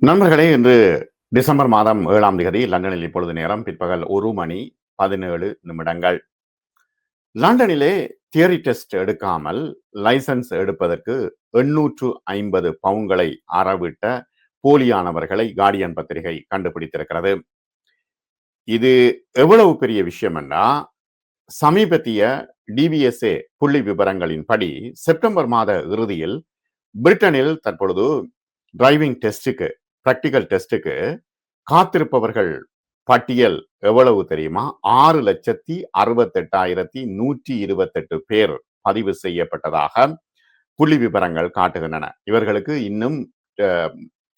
நண்பர்களே இன்று டிசம்பர் மாதம் ஏழாம் தேதி லண்டனில் இப்பொழுது நேரம் பிற்பகல் ஒரு மணி பதினேழு நிமிடங்கள். லண்டனிலே தியரி டெஸ்ட் எடுக்காமல் லைசன்ஸ் எடுப்பதற்கு எண்ணூற்று ஐம்பது பவுன்களை அறவிட்ட போலியானவர்களை கார்டியன் பத்திரிகை கண்டுபிடித்திருக்கிறது. இது எவ்வளவு பெரிய விஷயம் என்றா சமீபத்திய டிபிஎஸ்ஏ புள்ளி விவரங்களின்படி செப்டம்பர் மாத இறுதியில் பிரிட்டனில் தற்பொழுது டிரைவிங் டெஸ்டுக்கு பிராக்டிக்கல் டெஸ்டுக்கு காத்திருப்பவர்கள் பட்டியல் எவ்வளவு தெரியுமா? ஆறு லட்சத்தி அறுபத்தெட்டாயிரத்தி நூற்றி இருபத்தெட்டு பேர் பதிவு செய்யப்பட்டதாக புள்ளி விவரங்கள் காட்டுகின்றன. இவர்களுக்கு இன்னும்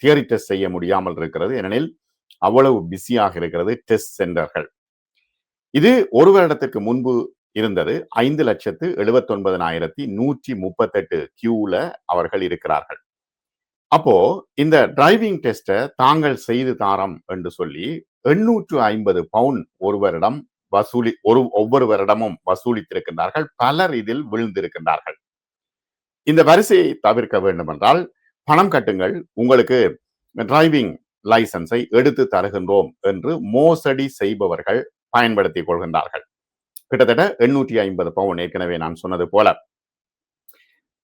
தியரி டெஸ்ட் செய்ய முடியாமல் இருக்கிறது. ஏனெனில் அவ்வளவு பிஸியாக இருக்கிறது டெஸ்ட் சென்டர்கள். இது ஒரு வருடத்திற்கு முன்பு இருந்தது. ஐந்து லட்சத்து எழுபத்தொன்பதனாயிரத்தி நூற்றி முப்பத்தெட்டு கியூல அவர்கள் இருக்கிறார்கள். அப்போ இந்த டிரைவிங் டெஸ்ட்டை தாங்கள் செய்து தாரம் என்று சொல்லி எண்ணூற்று ஐம்பது பவுன் ஒருவரிடம் வசூலி ஒரு ஒவ்வொரு வருடமும் வசூலித்திருக்கின்றார்கள். பலர் இதில் விழுந்திருக்கின்றார்கள். இந்த வரிசையை தவிர்க்க வேண்டுமென்றால் பணம் கட்டுங்கள் உங்களுக்கு டிரைவிங் லைசன்ஸை எடுத்து தருகின்றோம் என்று மோசடி செய்பவர்கள் பயன்படுத்திக் கொள்கின்றார்கள். கிட்டத்தட்ட எண்ணூற்றி ஐம்பது பவுன் ஏற்கனவே நான் சொன்னது போல.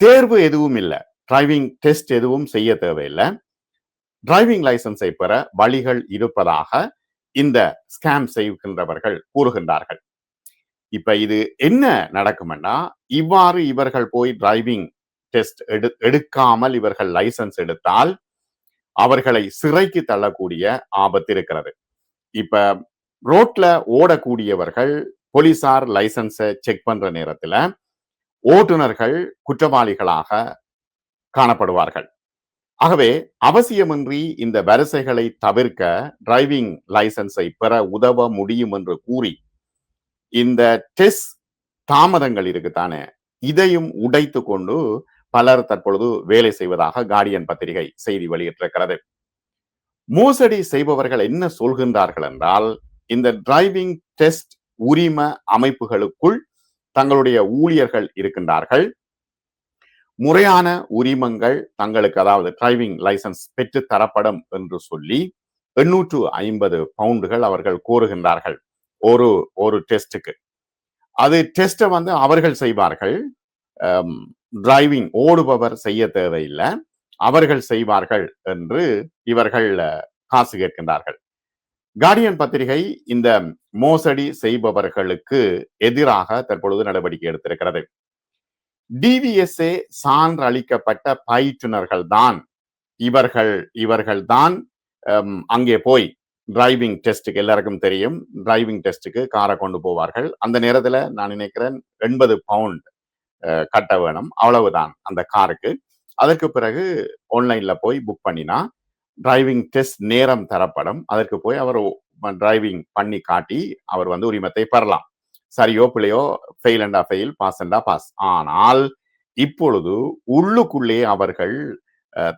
தேர்வு எதுவும் இல்லை. டிரைவிங் டெஸ்ட் எதுவும் செய்ய தேவையில்லை. டிரைவிங் லைசன்ஸை பெற வழிகள் இருப்பதாக இந்த ஸ்கேம் செய்கின்றவர்கள் கூறுகின்றார்கள். இப்ப இது என்ன நடக்கும்னா இவ்வாறு இவர்கள் போய் டிரைவிங் டெஸ்ட் எடு எடுக்காமல் இவர்கள் லைசன்ஸ் எடுத்தால் அவர்களை சிறைக்கு தள்ளக்கூடிய ஆபத்து இருக்கிறது. இப்ப ரோட்ல ஓடக்கூடியவர்கள் போலீசார் லைசன்ஸை செக் பண்ற நேரத்துல ஓட்டுநர்கள் குற்றவாளிகளாக காணப்படுவார்கள். ஆகவே அவசியமின்றி இந்த வரிசைகளை தவிர்க்க டிரைவிங் லைசன்ஸை பெற உதவ முடியும் என்று கூறி இந்த டெஸ்ட் தாமதங்கள் இருக்குதானே இதையும் உடைத்து கொண்டு பலர் தற்பொழுது வேலை செய்வதாக கார்டியன் பத்திரிகை செய்தி வெளியிட்டிருக்கிறது. மோசடி செய்பவர்கள் என்ன சொல்கின்றார்கள் என்றால் இந்த டிரைவிங் டெஸ்ட் உரிம அமைப்புகளுக்குள் தங்களுடைய ஊழியர்கள் இருக்கின்றார்கள். முறையான உரிமங்கள் தங்களுக்கு அதாவது டிரைவிங் லைசன்ஸ் பெற்று தரப்படும் என்று சொல்லி எண்ணூற்று ஐம்பது பவுண்டுகள் அவர்கள் கோருகின்றார்கள் ஒரு ஒரு டெஸ்ட்டுக்கு அது டெஸ்ட்டை வந்து அவர்கள் செய்வார்கள். டிரைவிங் ஓடுபவர் செய்ய தேவையில்லை. அவர்கள் செய்வார்கள் என்று இவர்கள் காசு கேட்கின்றார்கள். கார்டியன் பத்திரிகை இந்த மோசடி செய்பவர்களுக்கு எதிராக தற்பொழுது நடவடிக்கை எடுத்திருக்கிறது. டிவிஎஸ்ஏ சான்று அளிக்கப்பட்ட பயிற்றுனர்கள் தான் இவர்கள் இவர்கள் தான் அங்கே போய் டிரைவிங் டெஸ்ட்டுக்கு எல்லாருக்கும் தெரியும். டிரைவிங் டெஸ்ட்டுக்கு காரை கொண்டு போவார்கள். அந்த நேரத்துல நான் நினைக்கிறேன் எண்பது பவுண்ட் கட்ட வேணும். அவ்வளவுதான் அந்த காருக்கு. அதற்கு பிறகு ஆன்லைன்ல போய் புக் பண்ணினா டிரைவிங் டெஸ்ட் நேரம் தரப்படும். அதற்கு போய் அவர் டிரைவிங் பண்ணி காட்டி அவர் வந்து உரிமத்தை பெறலாம். சரியோ பிள்ளையோ ஃபெயில் அண்டா ஃபெயில் பாஸ் அண்டா பாஸ் ஆனால் இப்பொழுது உள்ளுக்குள்ளே அவர்கள்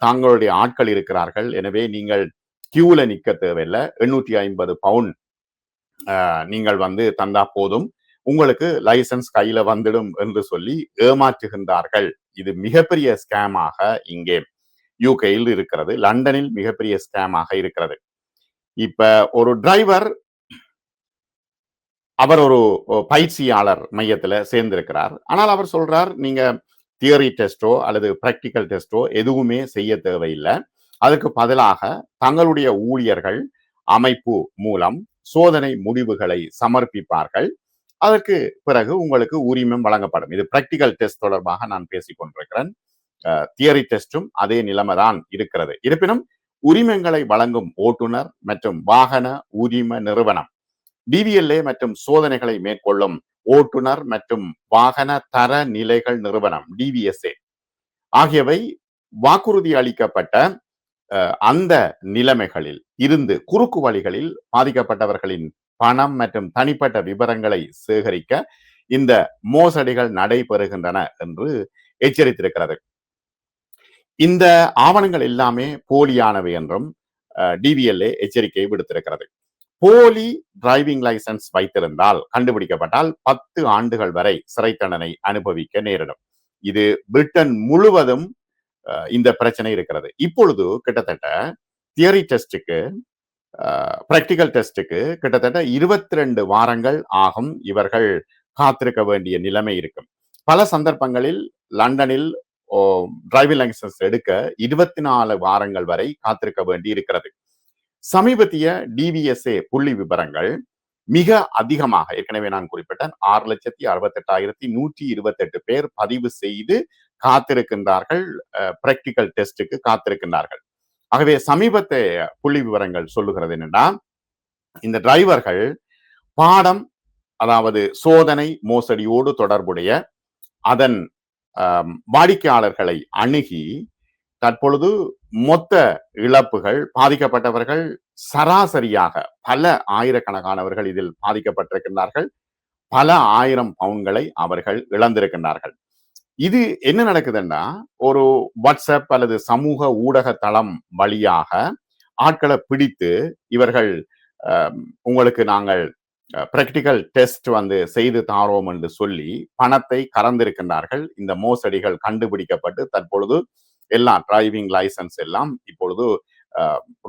தாங்களுடைய ஆட்கள் இருக்கிறார்கள். எனவே நீங்கள் கியூல நிக்க தேவையில்லை. எண்ணூற்றி ஐம்பது பவுண்ட் நீங்கள் வந்து தந்தா போதும். உங்களுக்கு லைசன்ஸ் கையில வந்துடும் என்று சொல்லி ஏமாற்றுகின்றார்கள். இது மிகப்பெரிய ஸ்கேமாக இங்கே யூகேயில் இருக்கிறது. லண்டனில் மிகப்பெரிய ஸ்கேமாக இருக்கிறது. இப்ப ஒரு டிரைவர் அவர் ஒரு பயிற்சியாளர் மையத்துல சேர்ந்திருக்கிறார். ஆனால் அவர் சொல்றார் நீங்க தியரி டெஸ்டோ அல்லது பிராக்டிக்கல் டெஸ்டோ எதுவுமே செய்ய தேவையில்லை. அதுக்கு பதிலாக தங்களுடைய ஊழியர்கள் அமைப்பு மூலம் சோதனை முடிவுகளை சமர்ப்பிப்பார்கள். அதற்கு பிறகு உங்களுக்கு உரிமம் வழங்கப்படும். இது பிராக்டிக்கல் டெஸ்ட் தொடர்பாக நான் பேசிக் கொண்டிருக்கிறேன். தியரி டெஸ்டும் அதே நிலைமைதான் இருக்கிறது. இருப்பினும் உரிமங்களை வழங்கும் ஓட்டுநர் மற்றும் வாகன உரிம நிறுவனம் டிவிஎல்ஏ மற்றும் சோதனைகளை மேற்கொள்ளும் ஓட்டுநர் மற்றும் வாகன தர நிலைகள் நிறுவனம் டிவிஎஸ்ஏ ஆகியவை வாக்குறுதி அளிக்கப்பட்ட அந்த நிலைமைகளில் இருந்து குறுக்கு வழிகளில் பாதிக்கப்பட்டவர்களின் பணம் மற்றும் தனிப்பட்ட விவரங்களை சேகரிக்க இந்த மோசடிகள் நடைபெறுகின்றன என்று எச்சரித்திருக்கிறது. இந்த ஆவணங்கள் எல்லாமே போலியானவை என்றும் டிவிஎல்ஏ எச்சரிக்கை விடுத்திருக்கிறது. போலி டிரைவிங் லைசன்ஸ் வைத்திருந்தால் கண்டுபிடிக்கப்பட்டால் பத்து ஆண்டுகள் வரை சிறை தண்டனை அனுபவிக்க நேரிடும். இது பிரிட்டன் முழுவதும் இந்த பிரச்சனை இருக்கிறது. இப்பொழுது கிட்டத்தட்ட தியரி டெஸ்டுக்கு பிராக்டிக்கல் டெஸ்ட்டுக்கு கிட்டத்தட்ட இருபத்தி ரெண்டு வாரங்கள் ஆகும் இவர்கள் காத்திருக்க வேண்டிய நிலைமை இருக்கும். பல சந்தர்ப்பங்களில் லண்டனில் டிரைவிங் லைசன்ஸ் எடுக்க இருபத்தி நாலு வாரங்கள் வரை காத்திருக்க வேண்டி இருக்கிறது. சமீபத்திய டிவிஎஸ்ஏ புள்ளி விவரங்கள் மிக அதிகமாக ஏற்கனவே நான் குறிப்பிட்டேன் ஆறு லட்சத்தி அறுபத்தி எட்டாயிரத்தி நூற்றி இருபத்தெட்டு பேர் பதிவு செய்து காத்திருக்கின்றார்கள் பிராக்டிக்கல் டெஸ்ட்டுக்கு காத்திருக்கின்றார்கள். ஆகவே சமீபத்தை புள்ளி விவரங்கள் சொல்லுகிறது என்னன்னா இந்த டிரைவர்கள் பாடம் அதாவது சோதனை மோசடியோடு தொடர்புடைய அதன் வாடிக்கையாளர்களை அணுகி தற்பொழுது மொத்த இழப்புகள் பாதிக்கப்பட்டவர்கள் சராசரியாக பல ஆயிரக்கணக்கானவர்கள் இதில் பாதிக்கப்பட்டிருக்கின்றார்கள். பல ஆயிரம் பவுன்களை அவர்கள் இழந்திருக்கின்றார்கள். இது என்ன நடக்குதுன்னா ஒரு வாட்ஸ்அப் அல்லது சமூக ஊடக தளம் வழியாக ஆட்களை பிடித்து இவர்கள் உங்களுக்கு நாங்கள் பிராக்டிக்கல் டெஸ்ட் வந்து செய்து தாரோம் என்று சொல்லி பணத்தை கறந்திருக்கின்றார்கள். இந்த மோசடிகள் கண்டுபிடிக்கப்பட்டு தற்பொழுது எல்லாம் டிரைவிங் லைசன்ஸ் எல்லாம் இப்பொழுது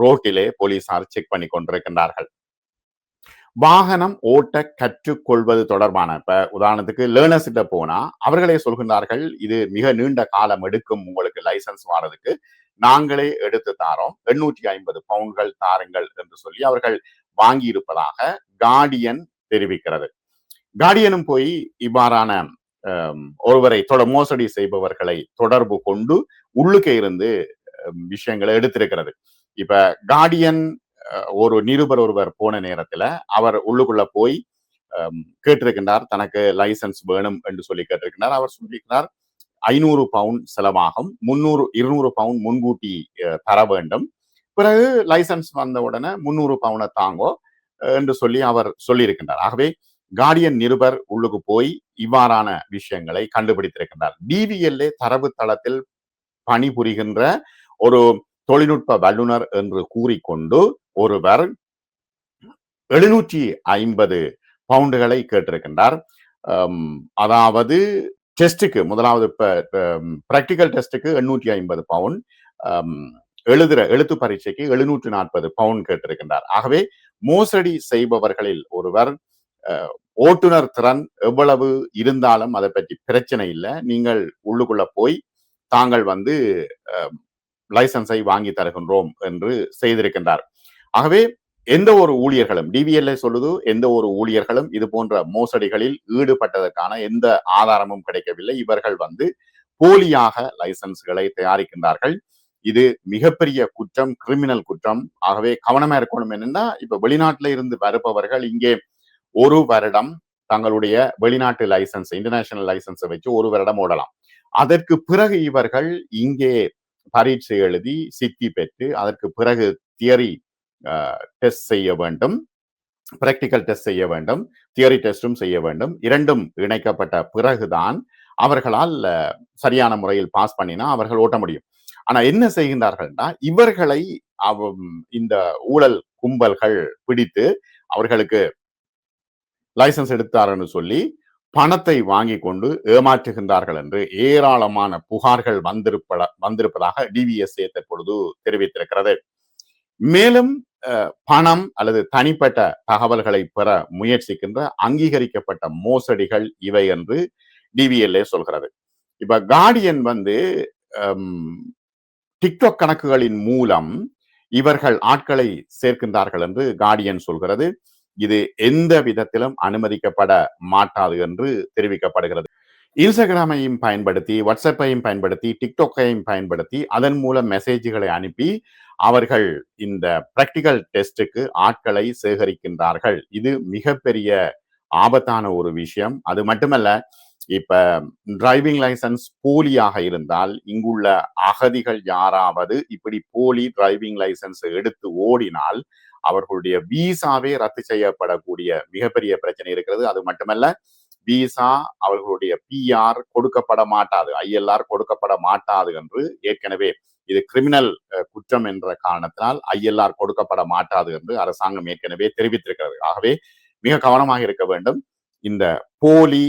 ரோட்டிலே போலீசார் செக் பண்ணி கொண்டிருக்கின்றார்கள் வாகனம் ஓட்ட கற்றுக்கொள்வது தொடர்பான இப்ப உதாரணத்துக்கு லேர்னர்ஸ் கிட்ட போனா அவர்களே சொல்கின்றார்கள் இது மிக நீண்ட காலம் எடுக்கும் உங்களுக்கு லைசன்ஸ் வாரதுக்கு. நாங்களே எடுத்து தாரோம். எண்ணூற்றி ஐம்பது பவுன்கள் தாருங்கள் என்று சொல்லி அவர்கள் வாங்கியிருப்பதாக கார்டியன் தெரிவிக்கிறது. கார்டியனும் போய் இவ்வாறான ஒருவரை தொட மோசடி செய்பவர்களை தொடர்பு கொண்டு உள்ளுக்கே இருந்து விஷயங்களை எடுத்திருக்கிறது. இப்ப கார்டியன் ஒரு நிருபர் ஒருவர் போன நேரத்துல அவர் உள்ளுக்குள்ள போய் கேட்டிருக்கின்றார் தனக்கு லைசன்ஸ் வேணும் என்று சொல்லி கேட்டிருக்கின்றார். அவர் சொல்லியிருக்கிறார் ஐநூறு பவுண்ட் செலவாகும் முன்னூறு இருநூறு பவுண்ட் முன்கூட்டி தர வேண்டும். பிறகு லைசன்ஸ் வந்த உடனே முன்னூறு பவுனை தாங்கோ என்று சொல்லி அவர் சொல்லியிருக்கின்றார். ஆகவே கார்டியன் நிருபர் உள்ளுக்கு போய் இவ்வாறான விஷயங்களை கண்டுபிடித்திருக்கின்றார். டிவிஎல்ஏ தரவுத்தளத்தில் பணிபுரிகின்ற ஒரு தொழில்நுட்ப வல்லுநர் என்று கூறிக்கொண்டு ஒருவர் எழுநூற்றி ஐம்பது பவுண்டுகளை கேட்டிருக்கின்றார். அதாவது டெஸ்ட்டுக்கு முதலாவது பிராக்டிக்கல் டெஸ்ட்டுக்கு எண்ணூற்றி ஐம்பது பவுண்ட் எழுதுற எழுத்து பரீட்சைக்கு எழுநூற்று நாற்பது பவுண்ட் கேட்டிருக்கின்றார். ஆகவே மோசடி செய்பவர்களில் ஒருவர் ஓட்டுநர் திறன் எவ்வளவு இருந்தாலும் அதை பற்றி பிரச்சனை இல்லை. நீங்கள் உள்ளுக்குள்ள போய் தாங்கள் வந்து லைசன்ஸை வாங்கி தருகின்றோம் என்று செய்திருக்கின்றார். ஆகவே எந்த ஒரு ஊழியர்களும் டிவிஎல்ஐ சொல்லுது எந்த ஒரு ஊழியர்களும் இது போன்ற மோசடிகளில் ஈடுபட்டதற்கான எந்த ஆதாரமும் கிடைக்கவில்லை. இவர்கள் வந்து போலியாக லைசன்ஸ்களை தயாரிக்கின்றார்கள். இது மிகப்பெரிய குற்றம் கிரிமினல் குற்றம். ஆகவே கவனமா இருக்கணும் என்னன்னா இப்ப வெளிநாட்டில இருந்து வருபவர்கள் இங்கே ஒரு வருடம் தங்களுடைய வெளிநாட்டு லைசன்ஸ் இன்டர்நேஷனல் லைசன்ஸை வச்சு ஒரு வருடம் ஓடலாம். அதற்கு பிறகு இவர்கள் இங்கே பரீட்சை எழுதி சித்தி பெற்று அதற்கு பிறகு தியரி டெஸ்ட் செய்ய வேண்டும். பிராக்டிக்கல் டெஸ்ட் செய்ய வேண்டும். தியரி டெஸ்டும் செய்ய வேண்டும். இரண்டும் இணைக்கப்பட்ட பிறகுதான் அவர்களால் சரியான முறையில் பாஸ் பண்ணினா அவர்கள் ஓட்ட முடியும். ஆனா என்ன செய்கின்றார்கள்னா இவர்களை இந்த ஊழல் கும்பல்கள் பிடித்து அவர்களுக்கு லைசன்ஸ் எடுத்தாருன்னு சொல்லி பணத்தை வாங்கி கொண்டு ஏமாற்றுகின்றார்கள் என்று ஏராளமான புகார்கள் வந்திருப்ப வந்திருப்பதாக டிவிஎஸ்ஏ தற்பொழுது தெரிவித்திருக்கிறது. மேலும் பணம் அல்லது தனிப்பட்ட தகவல்களை பெற முயற்சிக்கின்ற அங்கீகரிக்கப்பட்ட மோசடிகள் இவை என்று டிவிஎல்ஏ சொல்கிறது. இப்ப கார்டியன் வந்து டிக்டாக் கணக்குகளின் மூலம் இவர்கள் ஆட்களை சேர்க்கின்றார்கள் என்று கார்டியன் சொல்கிறது. இது எந்த விதத்திலும் அனுமதிக்கப்பட மாட்டாது என்று தெரிவிக்கப்படுகிறது. இன்ஸ்டாகிராமையும் பயன்படுத்தி வாட்ஸ்அப்பையும் பயன்படுத்தி டிக்டாக்கையும் பயன்படுத்தி அதன் மூலம் மெசேஜ்களை அனுப்பி அவர்கள் இந்த பிராக்டிக்கல் டெஸ்டுக்கு ஆட்களை சேகரிக்கின்றார்கள். இது மிகப்பெரிய ஆபத்தான ஒரு விஷயம். அது மட்டுமல்ல இப்ப டிரைவிங் லைசன்ஸ் போலியாக இருந்தால் இங்குள்ள அகதிகள் யாராவது இப்படி போலி டிரைவிங் லைசன்ஸ் எடுத்து ஓடினால் அவர்களுடைய விசாவே ரத்து செய்யப்படக்கூடிய மிகப்பெரிய பிரச்சனை இருக்கிறது. அது மட்டுமல்ல விசா அவர்களுடைய பிஆர் கொடுக்கப்பட மாட்டாது. ஐஎல்ஆர் கொடுக்கப்பட மாட்டாது என்று ஏற்கனவே இது கிரிமினல் குற்றம் என்ற காரணத்தினால் ஐஎல்ஆர் கொடுக்கப்பட மாட்டாது என்று அரசாங்கம் ஏற்கனவே தெரிவித்திருக்கிறது. ஆகவே மிக கவனமாக இருக்க வேண்டும். இந்த போலி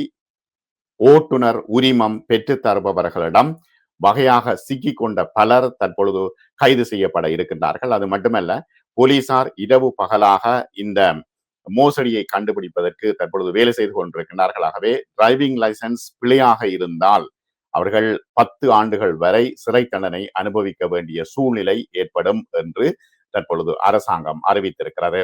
ஓட்டுநர் உரிமம் பெற்று தருபவர்களிடம் வகையாக சிக்கி கொண்ட பலர் தற்பொழுது கைது செய்யப்பட இருக்கின்றார்கள். அது மட்டுமல்ல போலீசார் இரவு பகலாக இந்த மோசடியை கண்டுபிடிப்பதற்கு தற்பொழுது வேலை செய்து கொண்டிருக்கின்றார்கள். ஆகவே டிரைவிங் லைசன்ஸ் பிழையாக இருந்தால் அவர்கள் பத்து ஆண்டுகள் வரை சிறை தண்டனை அனுபவிக்க வேண்டிய சூழ்நிலை ஏற்படும் என்று தற்பொழுது அரசாங்கம் அறிவித்திருக்கிறது.